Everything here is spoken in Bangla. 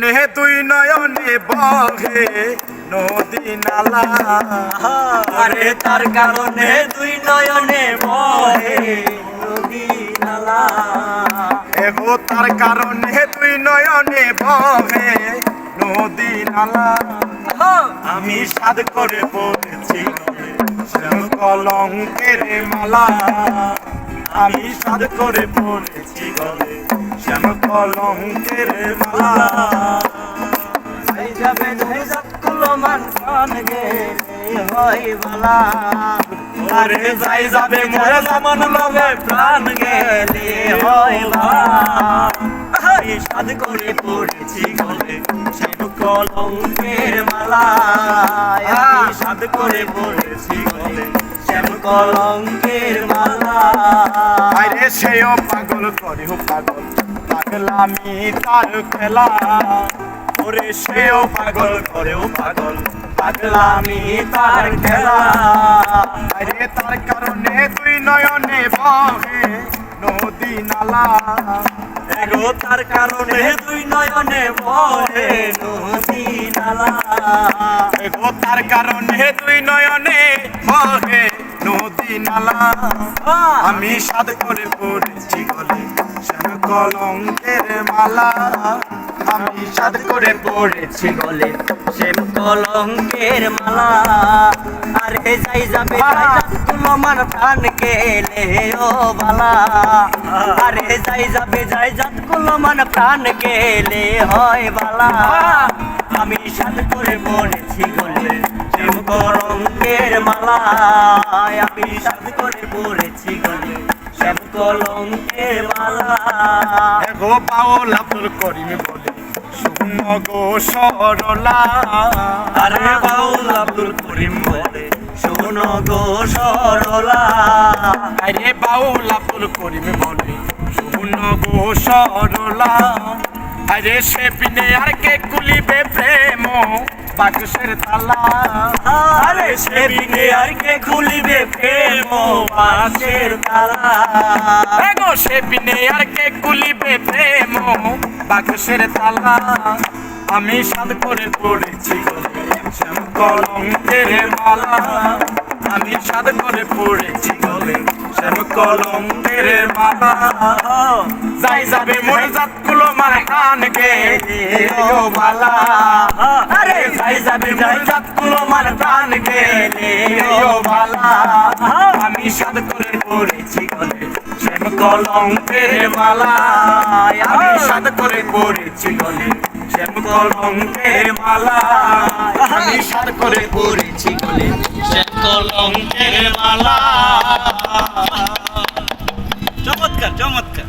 নে তুই নয়নে বহে নদী নালা। আরে তার কারণে দুই নয়নে বহে নদী নালা। এগো তার কারণে তুই নয়নে বহে নদী নালা। আমি সাদ করে পড়েছি কলঙ্কের মালা। আমি সাদ করে পড়েছি গলে শ্যাম কলঙ্কের মালা। হয় বালা। আরে যাই যাবে, মরে যেমন লবে প্রাণ গেলে হয় আমি সাদ করে পড়েছি গলে শ্যাম কলঙ্কের মালা। সাদ করে পড়েছি গলে শ্যাম কলঙ্কের মালা। আরে সেও পাগল করে পাগল পাগলামি তার খেলা। ওরে সেও পাগল করে ও পাগল। পাগলামি তার খেলা। আরে তার কারণে তুই নয়নে বহে নদী নালা। এগো তার কারণে দুই নয়নে বহে নদী নালা। এগো তার কারণে তুই নয়নে বহে নদী নালা। আমি সাদ করে পড়েছি গলে শ্যাম কলঙ্কের মালা। আমি সাদ করে পড়েছি গলে শ্যাম কলঙ্কের মালা। আরে যাই যাবে যাত প্রাণ গেলে ও বালা। আরে যাই যাবে যাই যাত কুলমান প্রাণ গেলে হয় বালা। আমি সাদ করে পড়েছি গলে শ্যাম কলঙ্কের মালা। আমি সাদ করে পড়েছি গলে শ্যাম কলঙ্কের মালা। এগো পাওল আব্দুল করিম বলে। শুন গো সরলা। আরে বাউল আব্দুল করিম বলে শোনো গো সরলা। আরে বাউল আব্দুল করিম বলে শুন গো সরলা। আরে সে বিনে আর কে কুলিবে প্রেম বাক্সের তালা। আরে সে বিনে আর কে খুলিবে প্রেম পাশের তালা। এগো সে বিনে আর কে কুলিবে প্রেম? বাক্সের তালা আমি সাদ করে পড়েছি শ্যাম কলঙ্কের মালা আমি সাদ করে পড়েছি গলে শ্যাম কলঙ্কের মালা যাই যাবে মোর জাত কুলো মার কান গে ও মালা। আরে যাই যাবে মোর জাত কুলো মার প্রাণ গে ও মালা আমি সাদ করে পড়েছি গলে কলঙ্কের মালায়। আমি সাদ করে পড়েছি গলে শ্যাম কলঙ্কের মালায়। আমি সাদ করে পড়েছি গলে শ্যাম কলঙ্কের মালা চমৎকার চমৎকার।